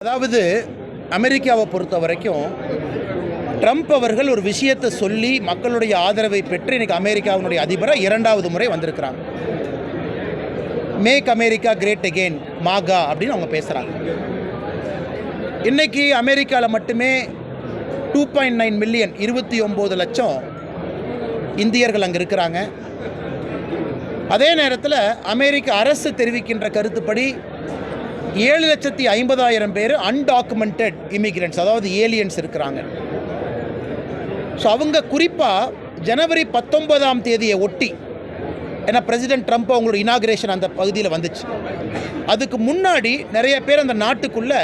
அதாவது அமெரிக்காவை பொறுத்த வரைக்கும் ட்ரம்ப் அவர்கள் ஒரு விஷயத்தை சொல்லி மக்களுடைய ஆதரவை பெற்று இன்னைக்கு அமெரிக்காவினுடைய அதிபராக இரண்டாவது முறை வந்திருக்கிறாங்க. Make America great again MAGA அப்படின்னு அவங்க பேசுகிறாங்க இன்னைக்கு அமெரிக்காவில் மட்டுமே டூ பாயிண்ட் நைன் மில்லியன் இருபத்தி ஒம்பது லட்சம் இந்தியர்கள் அங்கே இருக்கிறாங்க. அதே நேரத்தில் அமெரிக்க அரசு தெரிவிக்கின்ற கருத்துப்படி ஏழு லட்சத்தி ஐம்பதாயிரம் பேர் அன்டாக்குமெண்டட் இமிகிரண்ட்ஸ் அதாவது ஏலியன்ஸ் இருக்கிறாங்க. ஸோ அவங்க குறிப்பாக ஜனவரி பத்தொன்பதாம் தேதியை ஒட்டி ஏன்னா பிரசிடென்ட் ட்ரம்ப் அவங்களோட இனாகிரேஷன் அந்த பகுதியில் வந்துச்சு. அதுக்கு முன்னாடி நிறைய பேர் அந்த நாட்டுக்குள்ளே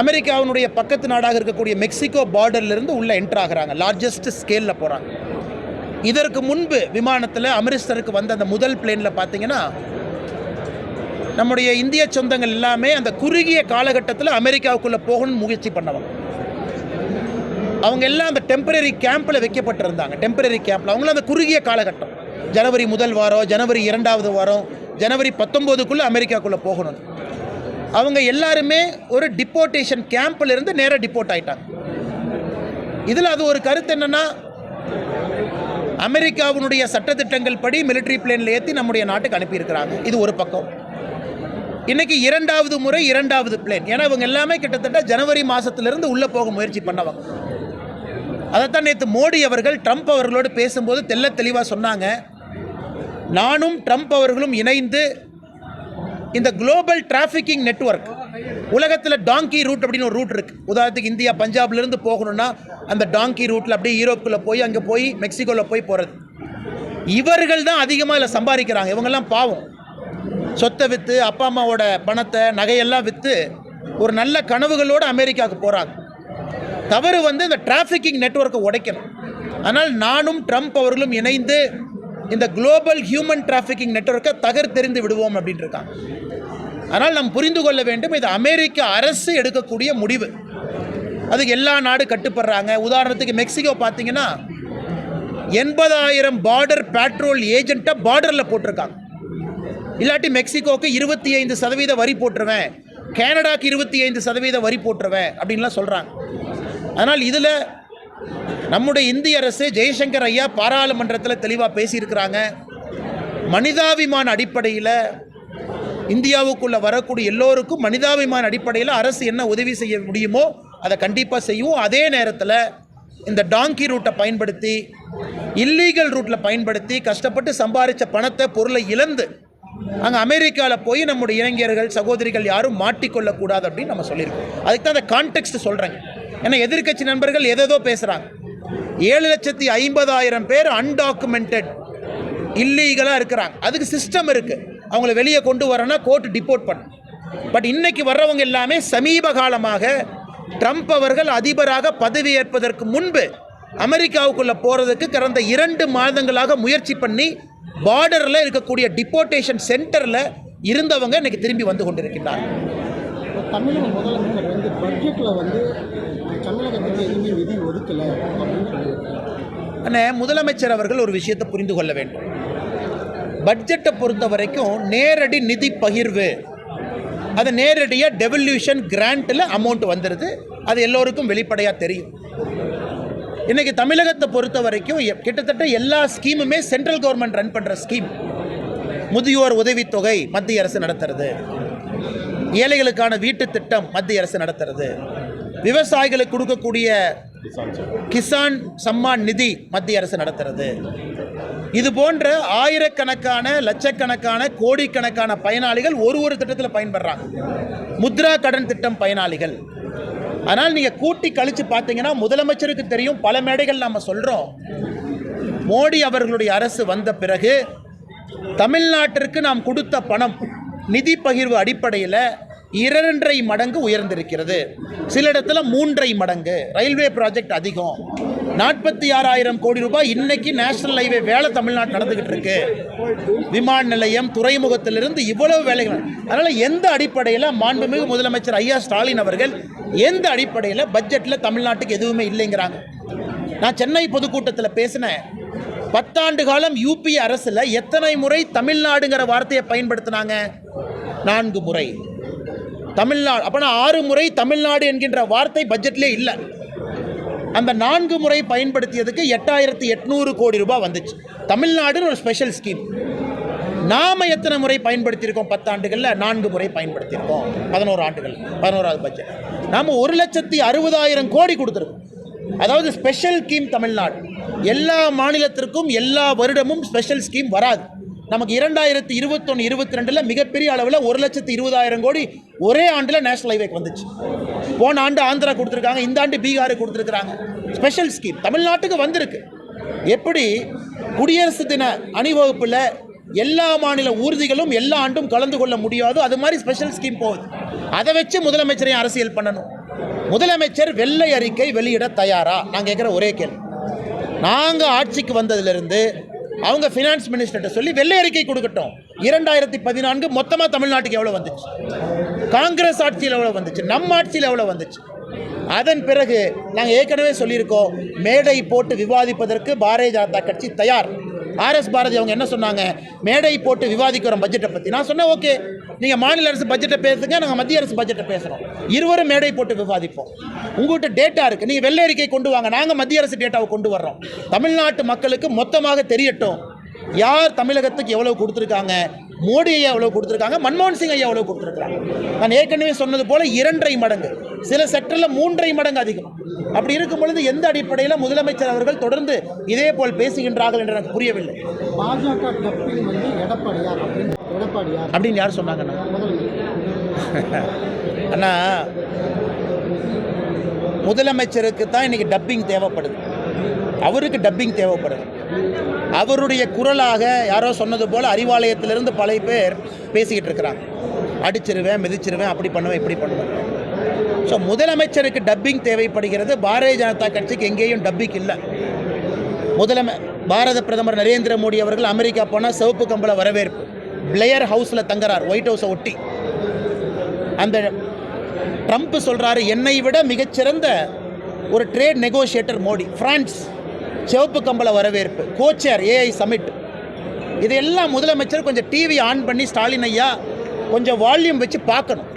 அமெரிக்காவினுடைய பக்கத்து நாடாக இருக்கக்கூடிய மெக்சிகோ பார்டர்லேருந்து உள்ளே என்ட்ரு ஆகிறாங்க. லார்ஜஸ்ட் ஸ்கேலில் போகிறாங்க இதற்கு முன்பு விமானத்தில் அமிர்தசருக்கு வந்த அந்த முதல் பிளேனில் பார்த்தீங்கன்னா நம்முடைய இந்திய சொந்தங்கள் எல்லாமே அந்த குறுகிய காலகட்டத்தில் அமெரிக்காவுக்குள்ளே போகணும்னு முயற்சி பண்ணவங்க. அவங்க எல்லாம் அந்த டெம்பரரி கேம்பில் வைக்கப்பட்டிருந்தாங்க. டெம்பரரி கேம்பில் அவங்களும் அந்த குறுகிய காலகட்டம். ஜனவரி முதல் வாரம் ஜனவரி இரண்டாவது வாரம் ஜனவரி பத்தொம்போதுக்குள்ளே அமெரிக்காக்குள்ளே போகணும் அவங்க எல்லாருமே ஒரு டிப்போர்ட்டேஷன் கேம்பில் இருந்து நேராக டிப்போர்ட் ஆயிட்டாங்க. இதில் அது ஒரு கருத்து என்னென்னா அமெரிக்காவினுடைய சட்டத்திட்டங்கள் படி மிலிட்ரி பிளேனில் ஏற்றி நம்முடைய நாட்டுக்கு அனுப்பியிருக்கிறாங்க. இது ஒரு பக்கம். இன்னைக்கு இரண்டாவது முறை இரண்டாவது பிளேன் ஏன்னா இவங்க எல்லாமே கிட்டத்தட்ட ஜனவரி மாதத்துலேருந்து உள்ளே போக முயற்சி பண்ணவங்க. அதைத்தான் நேற்று மோடி அவர்கள் ட்ரம்ப் அவர்களோடு பேசும்போது தெல்ல தெளிவாக சொன்னாங்க. நானும் ட்ரம்ப் அவர்களும் இணைந்து இந்த குளோபல் டிராஃபிக்கிங் நெட்வொர்க் உலகத்தில் டாங்கி ரூட் அப்படின்னு ஒரு ரூட் இருக்குது உதாரணத்துக்கு இந்தியா பஞ்சாப்லேருந்து போகணும்னா அந்த டாங்கி ரூட்டில் அப்படியே யூரோப்பில் போய் அங்கே போய் மெக்சிகோவில் போய் போகிறது இவர்கள் தான் அதிகமாக இதில் சம்பாதிக்கிறாங்க. இவங்கெல்லாம் பாவம். சொத்தை விற்று அப்பா அம்மாவோட பணத்தை நகையெல்லாம் விற்று ஒரு நல்ல கனவுகளோடு அமெரிக்காவுக்கு போகிறாங்க தவறு வந்து இந்த டிராஃபிக்கிங் நெட்வொர்க்கை உடைக்கணும். ஆனால் நானும் ட்ரம்ப் அவர்களும் இணைந்து இந்த குளோபல் ஹியூமன் டிராஃபிக்கிங் நெட்வொர்க்கை தகர்த்தெறிந்து விடுவோம் அப்படின்ட்டுருக்காங்க ஆனால் நாம் புரிந்து கொள்ள வேண்டும் இது அமெரிக்க அரசு எடுக்கக்கூடிய முடிவு. அதுக்கு எல்லா நாடு கட்டுப்படுறாங்க. உதாரணத்துக்கு மெக்சிகோ பார்த்தீங்கன்னா எண்பதாயிரம் பார்டர் பேட்ரோல் ஏஜென்ட்டை பார்டரில் போட்டிருக்காங்க. இல்லாட்டி மெக்சிகோவுக்கு இருபத்தி ஐந்து சதவீத வரி போட்டுருவேன். கனடாக்கு இருபத்தி ஐந்து சதவீத வரி போட்டுருவேன் அப்படின்லாம் சொல்கிறாங்க அதனால் இதில் நம்முடைய இந்திய அரசு ஜெய்சங்கர் ஐயா பாராளுமன்றத்தில் தெளிவாக பேசியிருக்கிறாங்க. மனிதாபிமான அடிப்படையில் இந்தியாவுக்குள்ளே வரக்கூடிய எல்லோருக்கும் மனிதாபிமான அடிப்படையில் அரசு என்ன உதவி செய்ய முடியுமோ அதை கண்டிப்பாக செய்வோம். அதே நேரத்தில் இந்த டாங்கி ரூட்டை பயன்படுத்தி இல்லீகல் ரூட்டில் பயன்படுத்தி கஷ்டப்பட்டு சம்பாதிச்ச பணத்தை பொருளை இழந்து அங்கே அமெரிக்காவில் போய் நம்முடைய இளைஞர்கள் சகோதரிகள் யாரும் மாட்டிக்கொள்ளக்கூடாது அப்படின்னு நம்ம சொல்லியிருக்கோம். அதுக்கு தான் அந்த கான்டெக்ட் சொல்கிறாங்க ஏன்னா எதிர்க்கட்சி நண்பர்கள் எதேதோ பேசுகிறாங்க ஏழு லட்சத்தி ஐம்பதாயிரம் பேர் அன்டாக்குமெண்டட் இல்லீகலாக இருக்கிறாங்க. அதுக்கு சிஸ்டம் இருக்குது அவங்கள வெளியே கொண்டு வரனா கோர்ட் டிப்போர்ட் பண்ணும் பட் இன்னைக்கு வர்றவங்க எல்லாமே சமீப காலமாக ட்ரம்ப் அவர்கள் அதிபராக பதவியேற்பதற்கு முன்பு அமெரிக்காவுக்குள்ளே போகிறதுக்கு கடந்த இரண்டு மாதங்களாக முயற்சி பண்ணி பார்டரில் இருக்கக்கூடிய டிப்போர்ட்டேஷன் சென்டரில் இருந்தவங்க இன்னைக்கு திரும்பி வந்து கொண்டிருக்கின்றார்கள். இப்போ தமிழக முதலமைச்சர் வந்து பட்ஜெட்டில் வந்து தமிழகத்துக்கு எதுவுமே நிதி ஒதுக்கலை அப்படின்னு சொல்லியிருக்காங்க அண்ணே முதலமைச்சர் அவர்கள் ஒரு விஷயத்தை புரிந்து கொள்ள வேண்டும். பட்ஜெட்டை பொறுத்த வரைக்கும் நேரடி நிதி பகிர்வு அது நேரடியாக டெவல்யூஷன் கிராண்ட்டில் அமௌண்ட் வந்துடுது அது எல்லோருக்கும் வெளிப்படையாக தெரியும். இன்றைக்கி தமிழகத்தை பொறுத்த வரைக்கும் எ- கிட்டத்தட்ட எல்லா ஸ்கீமுமே சென்ட்ரல் கவர்மெண்ட் ரன் பண்ணுற ஸ்கீம் முதியோர் உதவித்தொகை மத்திய அரசு நடத்துறது. ஏழைகளுக்கான வீட்டு திட்டம் மத்திய அரசு நடத்துறது. விவசாயிகளுக்கு கொடுக்கக்கூடிய கிசான் சம்மான் நிதி மத்திய அரசு நடத்துறது. இது போன்ற ஆயிரக்கணக்கான லட்சக்கணக்கான கோடிக்கணக்கான பயனாளிகள் ஒரு ஒரு திட்டத்தில் பயன்படுறாங்க. முத்ரா கடன் திட்டம் பயனாளிகள். ஆனால் நீங்கள் கூட்டி கழித்து பார்த்தீங்கன்னா முதலமைச்சருக்கு தெரியும் பல மேடைகள் நாம் சொல்கிறோம் மோடி அவர்களுடைய அரசு வந்த பிறகு தமிழ்நாட்டிற்கு நாம் கொடுத்த பணம் நிதி பகிர்வு அடிப்படையில் இரண்டரை மடங்கு உயர்ந்திருக்கிறது. சில இடத்துல மூன்றரை மடங்கு. ரயில்வே ப்ராஜெக்ட் அதிகம். நாற்பத்தி ஆறாயிரம் கோடி ரூபாய் இன்னைக்கு நேஷனல் ஹைவே வேலை தமிழ்நாடு நடந்துகிட்டு இருக்கு. விமான நிலையம் துறைமுகத்திலிருந்து இவ்வளவு வேலைகள். அதனால் எந்த அடிப்படையில் மாண்புமிகு முதலமைச்சர் ஐயா ஸ்டாலின் அவர்கள் எந்த அடிப்படையில் பட்ஜெட்டில் தமிழ்நாட்டுக்கு எதுவுமே இல்லைங்கிறாங்க. நான் சென்னை பொதுக்கூட்டத்தில் பேசினேன். பத்தாண்டு காலம் யூபி அரசில் எத்தனை முறை தமிழ்நாடுங்கிற வார்த்தையை பயன்படுத்தினாங்க? நான்கு முறை. தமிழ்நாடு அப்போனா ஆறு முறை தமிழ்நாடு என்கின்ற வார்த்தை பட்ஜெட்லேயே இல்லை. அந்த நான்கு முறை பயன்படுத்தியதுக்கு எட்டாயிரத்தி எட்நூறு கோடி ரூபாய் வந்துச்சு. தமிழ்நாடுன்னு ஒரு ஸ்பெஷல் ஸ்கீம் நாம் எத்தனை முறை பயன்படுத்தியிருக்கோம்? பத்தாண்டுகளில் நான்கு முறை பயன்படுத்தியிருக்கோம். பதினோரு ஆண்டுகள் பதினோராவது பட்ஜெட் நாம் ஒரு லட்சத்தி அறுபதாயிரம் கோடி கொடுத்துருக்கோம். அதாவது ஸ்பெஷல் ஸ்கீம் தமிழ்நாடு. எல்லா மாநிலத்திற்கும் எல்லா வருடமும் ஸ்பெஷல் ஸ்கீம் வராது. நமக்கு இரண்டாயிரத்தி இருபத்தொன்று இருபத்தி ரெண்டில் மிகப்பெரிய அளவில் ஒரு லட்சத்தி இருபதாயிரம் கோடி ஒரே ஆண்டில் நேஷனல் ஹைவேக்கு வந்துச்சு. போன ஆண்டு ஆந்திரா கொடுத்துருக்காங்க இந்த ஆண்டு பீகாருக்கு கொடுத்துருக்குறாங்க. ஸ்பெஷல் ஸ்கீம் தமிழ்நாட்டுக்கு வந்திருக்கு. எப்படி குடியரசு தின அணிவகுப்பில் எல்லா மாநில ஊர்திகளும் எல்லா ஆண்டும் கலந்து கொள்ள முடியாதோ. அது மாதிரி ஸ்பெஷல் ஸ்கீம் போகுது. அதை வச்சு முதலமைச்சரையும் அரசியல் பண்ணணும். முதலமைச்சர் வெள்ளை அறிக்கை வெளியிட தயாரா? நாங்கள் கேட்குற ஒரே கேள்வி. நாங்கள் ஆட்சிக்கு வந்ததுலேருந்து அவங்க ஃபினான்ஸ் மினிஸ்டர்கிட்ட சொல்லி வெள்ளை அறிக்கை கொடுக்கட்டும். இரண்டாயிரத்தி பதினான்கு மொத்தமாக தமிழ்நாட்டுக்கு எவ்வளோ வந்துச்சு? காங்கிரஸ் ஆட்சியில் எவ்வளோ வந்துச்சு? நம்ம ஆட்சியில் எவ்வளோ வந்துச்சு? அதன் பிறகு நாங்கள் ஏற்கனவே சொல்லியிருக்கோம் மேடை போட்டு விவாதிப்பதற்கு பாரதிய ஜனதா கட்சி தயார். ஆர்எஸ் பாரதி அவங்க என்ன சொன்னாங்க? மேடை போட்டு விவாதிக்கிறோம் பட்ஜெட்டை பற்றி நான் சொன்னேன் ஓகே நீங்கள் மாநில அரசு பட்ஜெட்டை பேசுங்க நாங்கள் மத்திய அரசு பட்ஜெட்டை பேசுகிறோம் இருவரும் மேடை போட்டு விவாதிப்போம். உங்கள்கிட்ட டேட்டா இருக்குது நீங்கள் வெள்ளை அறிக்கை கொண்டு வாங்க. நாங்கள் மத்திய அரசு டேட்டாவை கொண்டு வர்றோம். தமிழ்நாட்டு மக்களுக்கு மொத்தமாக தெரியட்டும். யார் தமிழகத்துக்கு எவ்வளவு கொடுத்துருக்காங்க? மோடி ஐயா எவ்வளவு கொடுத்துருக்காங்க மன்மோகன் சிங் ஐயா எவ்வளவு கொடுத்துருக்காங்க நான் ஏற்கனவே சொன்னது போல இரண்டரை மடங்கு. சில செக்டரில் மூன்றரை மடங்கு அதிகம். அப்படி இருக்கும் பொழுது எந்த அடிப்படையில் முதலமைச்சர் அவர்கள் தொடர்ந்து இதே போல் பேசுகின்றார்கள் என்று எனக்கு புரியவில்லை. பாஜக அப்படின்னு யார் சொன்னாங்கண்ணா அண்ணா? முதலமைச்சருக்கு தான் இன்னைக்கு டப்பிங் தேவைப்படுது. அவருக்கு டப்பிங் தேவைப்படுது. அவருடைய குரலாக யாரோ சொன்னது போல் அறிவாலயத்திலிருந்து பல பேர் பேசிக்கிட்டு இருக்கிறாங்க. அடிச்சிருவேன் மிதிச்சிருவேன் அப்படி பண்ணுவேன் இப்படி பண்ணுவேன். ஸோ முதலமைச்சருக்கு டப்பிங் தேவைப்படுகிறது. பாரதிய ஜனதா கட்சிக்கு எங்கேயும் டப்பிங் இல்லை. முதலமை பாரத பிரதமர் நரேந்திர மோடி அவர்கள் அமெரிக்கா போனால் சிவப்பு கம்பள வரவேற்பு. பிளேயர் ஹவுஸில் தங்குறார் ஒயிட் ஹவுஸை ஒட்டி. அந்த ட்ரம்ப் சொல்கிறாரு என்னை விட மிகச்சிறந்த ஒரு ட்ரேட் நெகோஷியேட்டர் மோடி ஃப்ரான்ஸ் சிவப்பு கம்பள வரவேற்பு கோச்சேர் ஏஐ சமிட் இதையெல்லாம் முதலமைச்சர் கொஞ்சம் டிவி ஆன் பண்ணி ஸ்டாலின் ஐயா கொஞ்சம் வால்யூம் வச்சு பார்க்கணும்.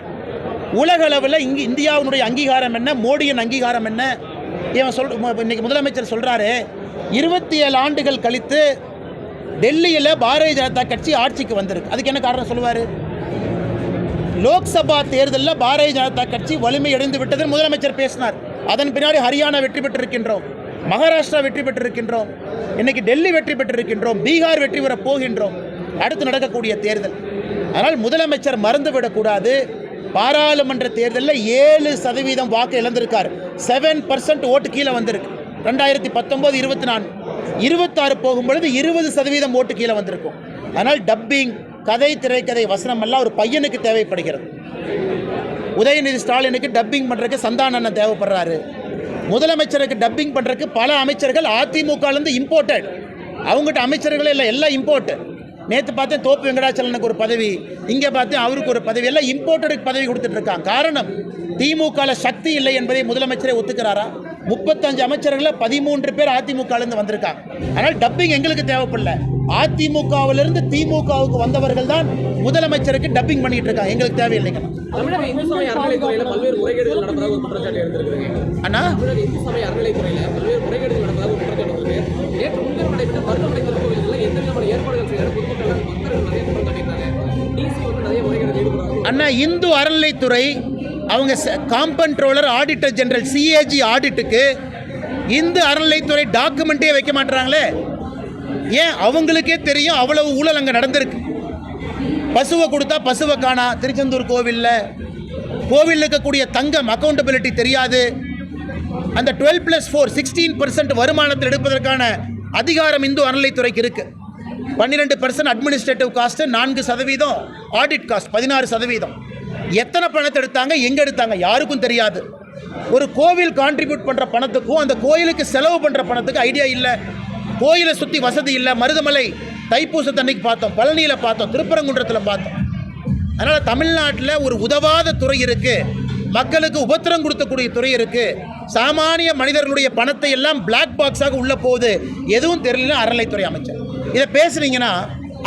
உலக அளவில் இங்கே இந்தியாவினுடைய அங்கீகாரம் என்ன மோடியின் அங்கீகாரம் என்ன? இவன் சொல் இன்னைக்கு முதலமைச்சர் சொல்கிறாரு இருபத்தி ஏழு ஆண்டுகள் கழித்து டெல்லியில் பாரதிய ஜனதா கட்சி ஆட்சிக்கு வந்திருக்கு. அதுக்கு என்ன காரணம் சொல்லுவார்? லோக்சபா தேர்தலில் பாரதிய ஜனதா கட்சி வலிமையடைந்து விட்டதுன்னு முதலமைச்சர் பேசினார். அதன் பின்னாடி ஹரியானா வெற்றி பெற்றிருக்கின்றோம். மகாராஷ்டிரா வெற்றி பெற்றிருக்கின்றோம். இன்னைக்கு டெல்லி வெற்றி பெற்றிருக்கின்றோம். பீகார் வெற்றி பெற போகின்றோம். அடுத்து நடக்கக்கூடிய தேர்தல். அதனால் முதலமைச்சர் மறந்துவிடக்கூடாது பாராளுமன்ற தேர்தலில் ஏழு சதவீதம் வாக்கு இழந்திருக்கார். செவன் பர்சன்ட் ஓட்டு கீழே வந்திருக்கு. ரெண்டாயிரத்தி பத்தொம்போது இருபத்தி நான்கு. இருபத்தாறு போகும்பொழுது இருபது சதவீதம் ஓட்டு கீழே வந்திருக்கும். அதனால் டப்பிங் கதை திரைக்கதை வசனம் எல்லாம் ஒரு பையனுக்கு தேவைப்படுகிறது. உதயநிதி ஸ்டாலினுக்கு டப்பிங் பண்ணுறதுக்கு சந்தானண்ணன் தேவைப்படுறாரு. முதலமைச்சருக்கு டப்பிங் பண்ணுறதுக்கு பல அமைச்சர்கள் அதிமுகலேருந்து இம்போர்ட்டட் அவங்ககிட்ட அமைச்சர்களே இல்லை எல்லாம் இம்போர்ட் நேற்று பார்த்தேன் தோப்பு வெங்கடாச்சலனுக்கு ஒரு பதவி இங்கே பார்த்தேன் அவருக்கு ஒரு பதவி எல்லாம் இம்போர்ட்டடுக்கு பதவி கொடுத்துட்ருக்காங்க காரணம் திமுகவில் சக்தி இல்லை என்பதை முதலமைச்சரே ஒத்துக்கிறாரா? முப்பத்தஞ்சு அமைச்சர்களில் பதிமூன்று பேர் அதிமுகலேருந்து வந்திருக்காங்க. அதனால் டப்பிங் எங்களுக்கு தேவைப்படல. அதிமுகவிலிருந்து திமுகவுக்கு வந்தவர்கள் தான் முதலமைச்சருக்கு டப்பிங் பண்ணிட்டு இருக்காங்க. எங்களுக்கு தேவையில்லைங்க. அண்ணா? அண்ணா இந்து அறநிலைத்துறை அவங்க காம்பன்ட்ரோலர் ஆடிட்டர் ஜெனரல் சிஏஜி ஆடிட்டுக்கு இந்து அறநிலைத்துறை டாக்குமெண்ட்டே வைக்க மாட்டுறாங்களே ஏன்? அவங்களுக்கே தெரியும் அவ்வளவு ஊழல் அங்கே நடந்திருக்கு. பசுவை கொடுத்தா பசுவை காணா. திருச்செந்தூர் கோவிலில் கோவிலில் இருக்கக்கூடிய தங்கம் அக்கௌண்டபிலிட்டி தெரியாது. அந்த twelve plus four sixteen percent வருமானத்தில் எடுப்பதற்கான அதிகாரம் இந்து அறநிலைத்துறைக்கு இருக்கு. பன்னிரெண்டு பர்சன்ட் அட்மினிஸ்ட்ரேட்டிவ் காஸ்ட்டு நான்கு சதவீதம் ஆடிட் காஸ்ட் பதினாறு சதவீதம். எத்தனை பணத்தை எடுத்தாங்க எங்கே எடுத்தாங்க யாருக்கும் தெரியாது. ஒரு கோவில் கான்ட்ரிபியூட் பண்ணுற பணத்துக்கும் அந்த கோயிலுக்கு செலவு பண்ணுற பணத்துக்கு ஐடியா இல்லை. கோயிலை சுற்றி வசதி இல்லை. மருதமலை தைப்பூசத்தன்னைக்கு பார்த்தோம் பழனியில் பார்த்தோம் திருப்பரங்குன்றத்தில் பார்த்தோம். அதனால் தமிழ்நாட்டில் ஒரு உதவாத துறை இருக்குது மக்களுக்கு உபத்திரம் கொடுக்கக்கூடிய துறை இருக்குது சாமானிய மனிதர்களுடைய பணத்தை எல்லாம் பிளாக் பாக்ஸாக உள்ள போகுது. எதுவும் தெரியலனா அறநிலைத்துறை அமைச்சர். இதை பேசுனீங்கன்னா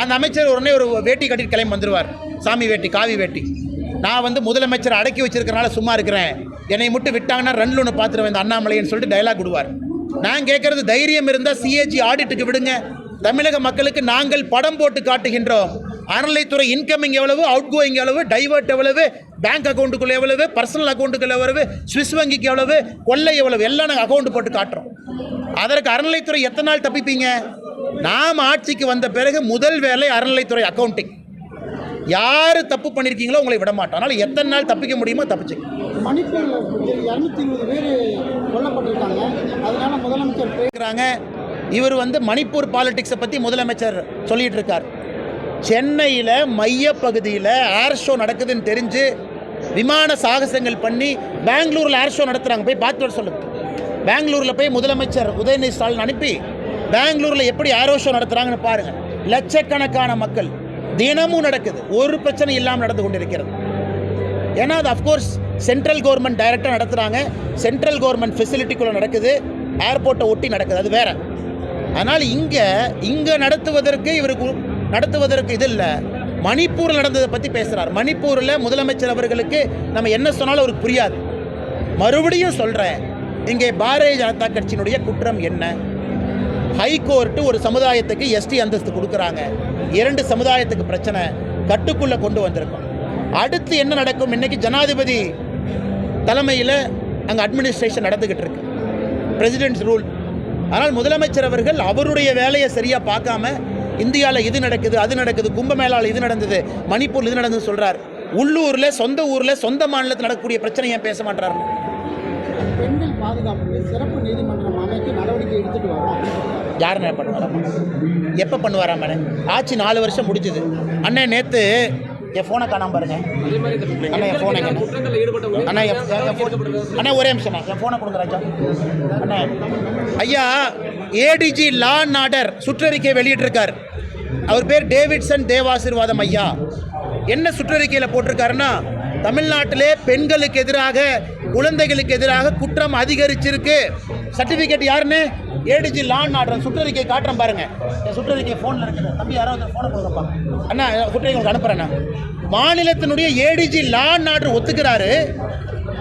அந்த அமைச்சர் உடனே ஒரு வேட்டி கட்டிட்டு கிளம்பி வந்துடுவார் சாமி வேட்டி காவி வேட்டி. நான் வந்து முதலமைச்சரை அடக்கி வச்சிருக்கறனால சும்மா இருக்கிறேன். என்னை மட்டும் விட்டாங்கன்னா ரன்ல ஒன்று பார்த்துருவேன் இந்த அண்ணாமலைன்னு சொல்லிட்டு டைலாக் விடுவார். நான் கேட்கறது தைரியம் இருந்தால் சிஏஜி ஆடிட்டுக்கு விடுங்க. தமிழக மக்களுக்கு நாங்கள் படம் போட்டு காட்டுகின்றோம். அறநிலைத்துறை இன்கமிங் எவ்வளவு அவுட் கோயிங் எவ்வளவு டைவர்ட் எவ்வளவு பேங்க் அக்கௌண்ட்டுக்குள்ள எவ்வளவு பர்சனல் அக்கௌண்ட்டுக்குள்ள எவ்வளவு சுவிஸ் வங்கிக்கு எவ்வளவு கொள்ளை எவ்வளவு எல்லாம் நாங்கள் அக்கௌண்ட் போட்டு காட்டுறோம். அதற்கு அறநிலைத்துறை எத்தனை நாள் தப்பிப்பீங்க? நாம் ஆட்சிக்கு வந்த பிறகு முதல் வேலை அறநிலைத்துறை அக்கௌண்டிங் யார் தப்பு பண்ணியிருக்கீங்களோ உங்களை விட மாட்டோம். அதனால் எத்தனை நாள் தப்பிக்க முடியுமோ தப்பிச்சுங்க மணிப்பூரில் இரநூத்தி இருபது பேர் கொல்லப்பட்டிருக்காங்க. அதனால முதலமைச்சர் இருக்கிறாங்க இவர் வந்து மணிப்பூர் பாலிடிக்ஸை பற்றி முதலமைச்சர் சொல்லிட்டு இருக்கார் சென்னையில் மையப்பகுதியில் ஏர் ஷோ நடக்குதுன்னு தெரிஞ்சு விமான சாகசங்கள் பண்ணி பெங்களூரில் ஏர் ஷோ நடத்துகிறாங்க போய் பார்த்து வர சொல்லுங்க. பெங்களூரில் போய் முதலமைச்சர் உதயநிதி ஸ்டாலின் அனுப்பி பெங்களூரில் எப்படி ஏரோ ஷோ நடத்துகிறாங்கன்னு பாருங்கள் லட்சக்கணக்கான மக்கள். தினமும் நடக்குது. ஒரு பிரச்சனை இல்லாமல் நடந்து கொண்டிருக்கிறது. ஏன்னா அது அஃப்கோர்ஸ் சென்ட்ரல் கவர்மெண்ட் டைரக்டாக நடத்துகிறாங்க சென்ட்ரல் கவர்மெண்ட் ஃபெசிலிட்டிக்குள்ளே நடக்குது. ஏர்போர்ட்டை ஒட்டி நடக்குது. அது வேற. அதனால் இங்கே இங்கே நடத்துவதற்கு இவருக்கு நடத்துவதற்கு இது இல்லை. மணிப்பூரில் நடந்ததை பற்றி பேசுகிறார் மணிப்பூரில் முதலமைச்சர் அவர்களுக்கு நம்ம என்ன சொன்னாலும் அவருக்கு புரியாது. மறுபடியும் சொல்கிறேன் இங்கே பாரதிய ஜனதா கட்சியினுடைய குற்றம் என்ன? ஹைகோர்ட்டு ஒரு சமுதாயத்துக்கு எஸ்டி அந்தஸ்து கொடுக்குறாங்க. இரண்டு சமுதாயத்துக்கு பிரச்சனை கட்டுக்குள்ளே கொண்டு வந்திருக்கோம். அடுத்து என்ன நடக்கும்? இன்றைக்கி ஜனாதிபதி தலைமையில் அங்கே அட்மினிஸ்ட்ரேஷன் நடந்துக்கிட்டு இருக்கு. பிரசிடென்ட்ஸ் ரூல் ஆனால் முதலமைச்சர் அவர்கள் அவருடைய வேலையை சரியாக பார்க்காம இந்தியாவில் இது நடக்குது அது நடக்குது கும்பமேளாவில் இது நடந்தது மணிப்பூர் இது நடந்ததுன்னு சொல்கிறார் உள்ளூரில் சொந்த ஊரில் சொந்த மாநிலத்தில் நடக்கக்கூடிய பிரச்சனை ஏன் பேச மாட்டார்? பெண்கள் பாதுகாப்பு சிறப்பு நீதிமன்றம் அமைக்க நடவடிக்கை எடுத்துகிட்டு வரோம் அப்படின்னு யார் பண்ணுவாராம் எப்போ பண்ணுவாரா மேடம் ஆச்சு நாலு வருஷம் முடிஞ்சுது. அண்ணன் நேற்று என் ஃபோனை காணாம பாருங்க. அண்ணா, என் ஃபோனை அண்ணா அண்ணா ஒரே நிமிஷம் என் ஃபோனை கொடுக்குறாச்சா அண்ணா ஐயா ஏடிஜி லா அண்ட் ஆர்டர் சுற்றறிக்கை வெளியிட்டிருக்கார். அவர் பேர் டேவிட்சன் தேவாசிர்வாதம் ஐயா. என்ன சுற்றறிக்கையில் போட்டிருக்காருன்னா தமிழ்நாட்டிலே பெண்களுக்கு எதிராக குழந்தைகளுக்கு எதிராக குற்றம் அதிகரிச்சிருக்கு. சர்டிஃபிகேட் யாருன்னு? ஏடிஜி லான் அண்ட் சுற்றறிக்கை காட்டுறேன் பாருங்க. என் சுற்றறிக்கை ஃபோனில் இருக்குது. தம்பி யாராவது ஃபோனை கொடுக்கப்பா அண்ணா சுற்றறிக்கை உங்களுக்கு அனுப்புகிறேண்ணா மாநிலத்தினுடைய ஏடிஜி லான் அண்ட் ஆர்டர் ஒத்துக்கிறாரு.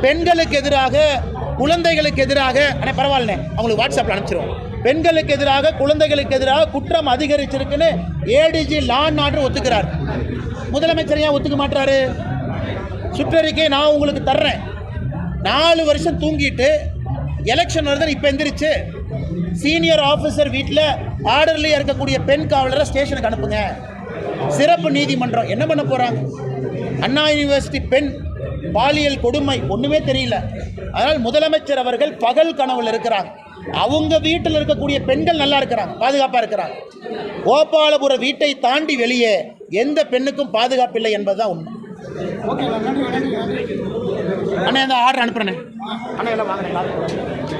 பெண்களுக்கு எதிராக குழந்தைகளுக்கு எதிராக அண்ணே பரவாயில்லண்ணே. அவங்களுக்கு வாட்ஸ்அப்பில் அனுப்பிச்சிருவோம். பெண்களுக்கு எதிராக குழந்தைகளுக்கு எதிராக குற்றம் அதிகரிச்சிருக்குன்னு ஏடிஜி லான் அண்ட் ஆர்டர் ஒத்துக்கிறார். முதலமைச்சர் ஏன் ஒத்துக்க மாட்டாரு சுற்றறிக்கை நான் உங்களுக்கு தர்றேன். நாலு வருஷம் தூங்கிட்டு எலெக்ஷன் வருதுன்னு இப்போ எந்திரிச்சு சீனியர் ஆஃபீஸர் வீட்டில் ஆர்டர்லேயே இருக்கக்கூடிய பெண் காவலரை ஸ்டேஷனுக்கு அனுப்புங்க. சிறப்பு நீதிமன்றம் என்ன பண்ண போகிறாங்க அண்ணா யூனிவர்சிட்டி பெண் பாலியல் கொடுமை ஒன்றுமே தெரியல. அதனால் முதலமைச்சர் அவர்கள் பகல் கனவுல இருக்கிறாங்க. அவங்க வீட்டில் இருக்கக்கூடிய பெண்கள் நல்லா இருக்கிறாங்க பாதுகாப்பாக இருக்கிறாங்க. கோபாலபுர வீட்டை தாண்டி வெளியே எந்த பெண்ணுக்கும் பாதுகாப்பில்லை என்பதுதான் உண்மை. அண்ணா இந்த ஆர்டர் அனுப்புறேண்ணே அண்ணா. எல்லாம் வாங்குறேன்